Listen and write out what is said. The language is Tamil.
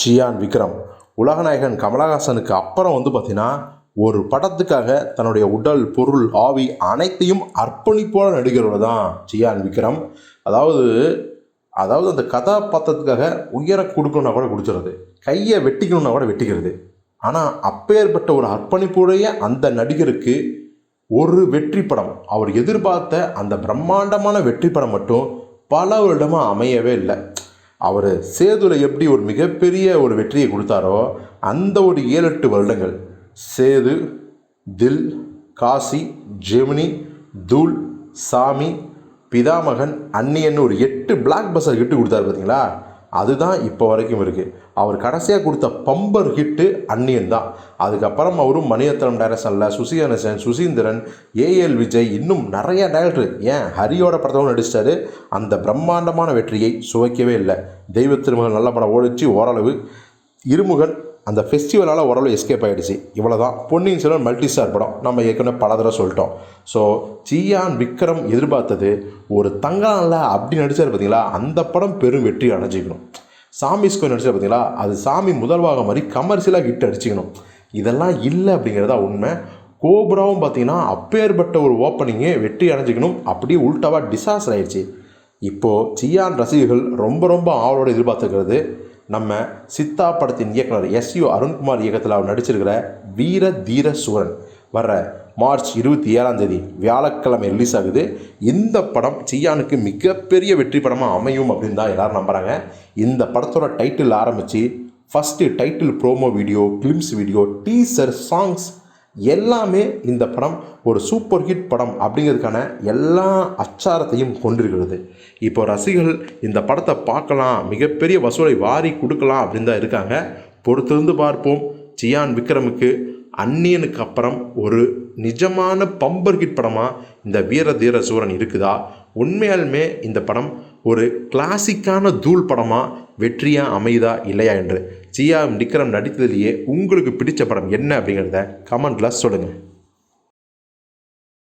சியான் விக்ரம். உலகநாயகன் கமலஹாசனுக்கு அப்புறம் வந்து பார்த்தீங்கன்னா ஒரு படத்துக்காக தன்னுடைய உடல் பொருள் ஆவி அனைத்தையும் அர்ப்பணிப்போட நடிகரோட தான் சியான் விக்ரம். அதாவது அதாவது அந்த கதாபாத்திரத்துக்காக உயர கொடுக்கணும்னா கூட கொடுத்துறது கையை வெட்டிக்கணும்னா கூட வெட்டிக்கிறது. ஆனால் அப்பேற்பட்ட ஒரு அர்ப்பணிப்புடைய அந்த நடிகருக்கு ஒரு வெற்றி படம். அவர் எதிர்பார்த்த அந்த பிரம்மாண்டமான வெற்றி படம் மட்டும் பல வருடமாக அமையவே இல்லை. அவர் சேதுல எப்படி ஒரு மிகப்பெரிய ஒரு வெற்றியை கொடுத்தாரோ அந்த ஒரு ஏழு எட்டு வருடங்கள். சேது தில் காசி ஜெமினி தூள் சாமி பிதாமகன் அன்னியன்னு ஒரு எட்டு பிளாக் பஸ்டர் ஹிட்டு கொடுத்தாரு பார்த்தீங்களா அதுதான் இப்போ வரைக்கும் இருக்குது அவர் கடைசியாக கொடுத்த பம்பர் ஹிட்டு அன்னியன் தான். அதுக்கப்புறம் அவரும் மணியத்தனம் டைரக்ஷனில் சுசி கணேசன் சுசீந்திரன் ஏஎல் விஜய் இன்னும் நிறைய டைரக்டர் ஏன் ஹரியோட படத்தவும் நடிச்சிட்டாரு? அந்த பிரம்மாண்டமான வெற்றியை சுவைக்கவே இல்லை. தெய்வ திருமகள் நல்ல படம் ஓடிச்சு ஓரளவு. இருமுகன் அந்த ஃபெஸ்டிவலால் ஓரளவு எஸ்கேப் ஆகிடுச்சு இவ்வளோ தான் பொன்னியின் செல்வன் மல்டி ஸ்டார் படம். நம்ம ஏற்கனவே பல தடவை சொல்லிட்டோம். ஸோ ஜியான் விக்ரம் எதிர்பார்த்தது ஒரு தங்கானில் அப்படி நடித்தார் பார்த்தீங்களா அந்த படம் பெரும் வெற்றி அடைஞ்சிக்கணும். சாமி ஸ்கோர் நடிச்சார் பார்த்தீங்களா அது சாமி முதல்வாக மாதிரி கமர்ஷியலாக ஹிட் அடிச்சிக்கணும். இதெல்லாம் இல்லை அப்படிங்கிறதா உண்மை. கோபுராவும் பார்த்தீங்கன்னா அப்பேற்பட்ட ஒரு ஓப்பனிங்கே வெற்றி அடைஞ்சிக்கணும். அப்படியே உள்டாவாக டிசாஸ்டர் ஆயிடுச்சு. இப்போது சியான் ரசிகர்கள் ரொம்ப ரொம்ப ஆவலோடு எதிர்பார்த்துக்கிறது நம்ம சித்தா படத்தின் இயக்குனர் எஸ் யு அருண்குமார் இயக்கத்தில் அவர் நடிச்சிருக்கிற வீர தீர சூரன். வர்ற மார்ச் இருபத்தி ஏழாம் தேதி வியாழக்கிழமை ரிலீஸ் ஆகுது. இந்த படம் சியானுக்கு மிகப்பெரிய வெற்றி படமாக அமையும் அப்படின்னு தான் எல்லாரும் நம்புகிறாங்க இந்த படத்தோட டைட்டில் ஆரம்பித்து first title promo video glimpse video teaser songs எல்லாமே இந்த படம் ஒரு சூப்பர் ஹிட் படம் அப்படிங்கிறதுக்கான எல்லா அச்சாரத்தையும் கொண்டிருக்கிறது. இப்போ ரசிகர்கள் இந்த படத்தை பார்க்கலாம் மிகப்பெரிய வசூலை வாரி கொடுக்கலாம் அப்படின்னு தான் இருக்காங்க. பொறுத்திருந்து பார்ப்போம். சியான் விக்ரமுக்கு அந்நியனுக்கு அப்புறம் ஒரு நிஜமான பம்பர் ஹிட் படமாக இந்த வீர தீர சூரன் இருக்குதா? உண்மையாலுமே இந்த படம் ஒரு கிளாசிக்கான தூள் படமாக வெற்றியாக அமையுதா இல்லையா என்று. சியா விக்ரம் நடித்ததிலேயே உங்களுக்கு பிடித்த படம் என்ன அப்படிங்கிறத கமெண்ட்டில் சொல்லுங்கள்